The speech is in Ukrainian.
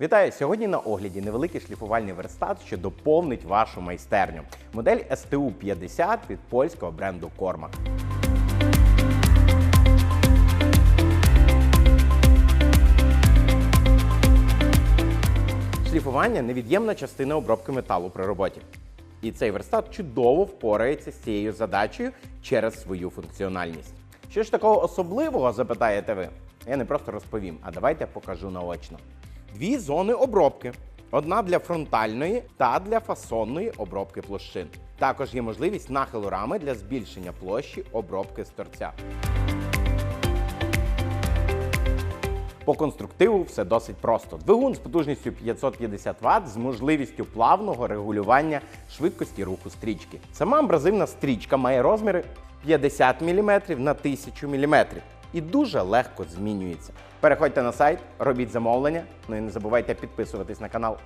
Вітаю! Сьогодні на огляді невеликий шліфувальний верстат, що доповнить вашу майстерню. Модель STU 50 від польського бренду Cormac. Шліфування невід'ємна частина обробки металу при роботі. І цей верстат чудово впорається з цією задачею через свою функціональність. Що ж такого особливого, запитаєте ви? Я не просто розповім, а давайте покажу наочно. Дві зони обробки: одна для фронтальної та для фасонної обробки площин. Також є можливість нахилу рами для збільшення площі обробки з торця. По конструктиву все досить просто. Двигун з потужністю 550 Вт з можливістю плавного регулювання швидкості руху стрічки. Сама абразивна стрічка має розміри 50 мм на 1000 мм і дуже легко змінюється. Переходьте на сайт, робіть замовлення. Ну і не забувайте підписуватись на канал.